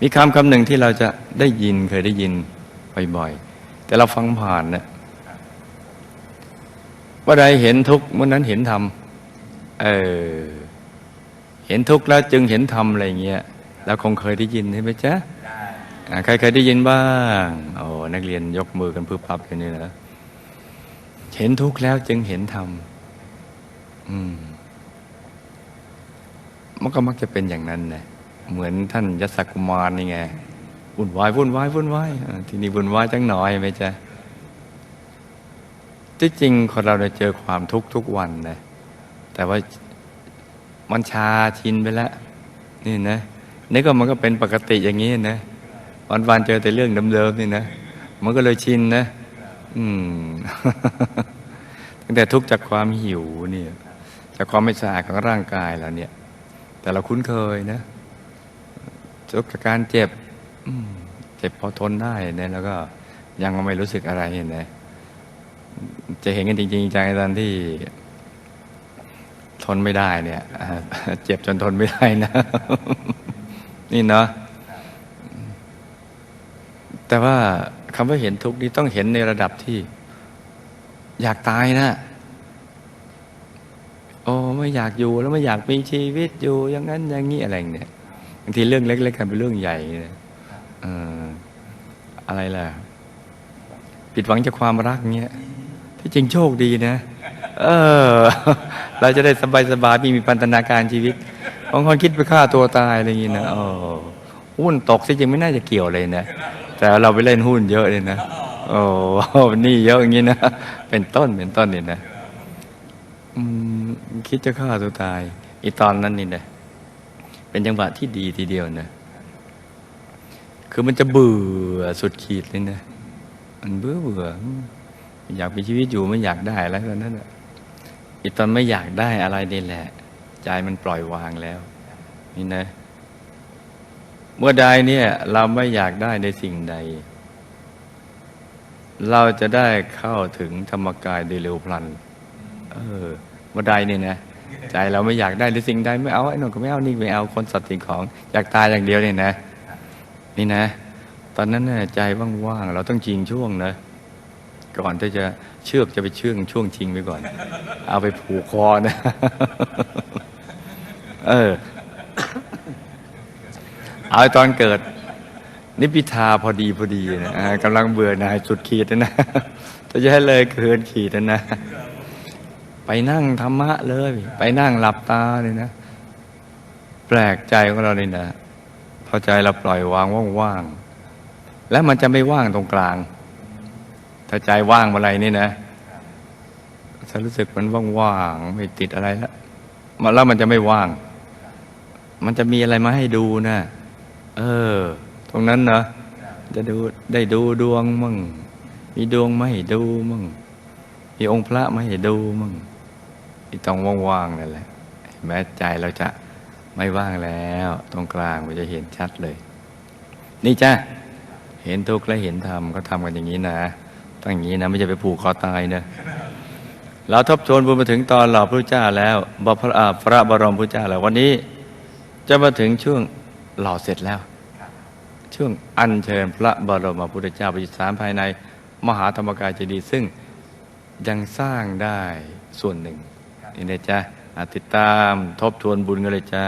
มีคำคำหนึ่งที่เราจะได้ยินเคยได้ยินบ่อยๆ แต่เราฟังผ่านเนะว่าใดเห็นทุกข์เมื่อนั้นเห็นธรรมเออเห็นทุกข์แล้วจึงเห็นธรรมอะไรเงี้ยเราคงเคยได้ยินใช่ไหมจ๊ะใครเคยได้ยินบ้างโอ้นักเรียนยกมือกันพึบพับอยู่นี่นะเห็นทุกข์แล้วจึงเห็นธรรมอืมมันก็มักจะเป็นอย่างนั้นนะ เหมือนท่านยศกุมารนี่ไงวุ่นวายวุ่นวายวุ่นวายที่นี่วุ่นวายจังหน่อยไหมจ๊ะที่จริงคนเราเนี่ยเจอความทุกข์ทุกวันนะแต่ว่ามันชาชินไปแล้วนี่นะนี่ก็มันก็เป็นปกติอย่างนี้นะวันวันๆเจอแต่เรื่องเดิมๆนี่นะมันก็เลยชินนะ อืมตั้งแต่ทุกข์จากความหิวเนี่ย จากความไม่สะอาดของร่างกายแล้วเนี่ย แต่เราคุ้นเคยนะ ทุกข์จากการเจ็บเจ็บพอทนได้เนี่ยแล้วก็ยังไม่รู้สึกอะไรเห็นไหมจะเห็นกันจริงๆจังตอนที่ทนไม่ได้เนี่ยเจ็บจนทนไม่ได้นะ นี่เนาะแต่ว่าคำว่าเห็นทุกข์นี้ต้องเห็นในระดับที่ อยากตายนะโอ้ไม่อยากอยู่แล้วไม่อยากมีชีวิตอยู่อย่างนั้นอย่างนี้อะไรเนี่ย บางทีเรื่องเล็กๆกันเป็นเรื่องใหญ่เนี่ยเอ่อะไรล่ะ ผิดหวังจากความรักเงี้ยที่จริงโชคดีนะ เออ เราจะได้สบายๆไมีมีพันธนาการชีวิตบางคนคิดไปฆ่าตัวตายอะไรอย่างนี้นะโอ้หุ้นตกที่จริงไม่น่าจะเกี่ยวเลยนะแต่เราไปเล่นหุ้นเยอะเลยนะโอ้นี่เยอะอย่างนี้นะเป็นต้นเป็นต้นนี่นะอืมคิดจะฆ่าตัวตายอีตอนนั้นนี่นะ เป็นจังหวะที่ดีทีเดียวนะ คือมันจะเบื่อสุดขีดเลยนะ มันเบื่อเบื่อ อยากมีชีวิตอยู่ไม่อยากได้อะไรตอนนั้นน่ะอีตอนไม่อยากได้อะไรนี่แหละ ใจมันปล่อยวางแล้ว นี่นะ เมื่อใดเนี่ย เราไม่อยากได้ในสิ่งใด เราจะได้เข้าถึงธรรมกายโดยเร็วพลัน เออ เมื่อใดเนี่ยนะ ใจเราไม่อยากได้หรือสิ่งใดไม่เอาไอ้นนก็ไม่เอานี่ไม่เอาคนสัตว์สิ่งของอยากตายอย่างเดียวเนี่ยนะ นี่นะ ตอนนั้นน่ะใจว่างๆเราต้องจริงช่วงนะก่อนที่จะเชือกจะไปเชื่องช่วงชิงไปก่อน เอาไปผูกคอนะ เออ เอาตอนเกิด นิพิทาพอดีพอดีนะกำลังเบื่อหน่ายสุดขีดนะจะให้เลยเกินขีดนะ ไปนั่งธรรมะเลย ไปนั่งหลับตาเลยนะ แปลกใจของเราเนี่ยนะพอใจเราปล่อยวางว่างๆแล้วมันจะไม่ว่างตรงกลาง ถ้าใจว่างเมื่อไรนี่นะจะรู้สึกมันว่างๆไม่ติดอะไรแล้วมันแล้วมันจะไม่ว่าง มันจะมีอะไรมาให้ดูนะเออ ตรงนั้นเนาะจะดูได้ดูดวงมั่งมีดวงมาให้ดูมั่งมีองค์พระมาให้ดูมั่ง ที่ต้องว่างๆนั่นแหละแม้ใจเราจะไม่ว่างแล้ว ตรงกลางมันจะเห็นชัดเลย นี่จ้าเห็นทุกข์และเห็นธรรมก็ทำกันอย่างนี้นะต้องอย่างนี้นะไม่จะไปผูกคอตายนะเราทบทวนบุญมาถึงตอนหล่อพระเจ้าแล้วบพระพระบรมพระเจ้าแล้ววันนี้ จะมาถึงช่วงหล่อเสร็จแล้ว ช่วงอัญเชิญพระบรมพุทธเจ้าประดิษฐานภายในมหาธรรมกายเจดีย์ซึ่งยังสร้างได้ส่วนหนึ่ง นี่นะจ๊ะติดตามทบทวนบุญกันเลยจ้า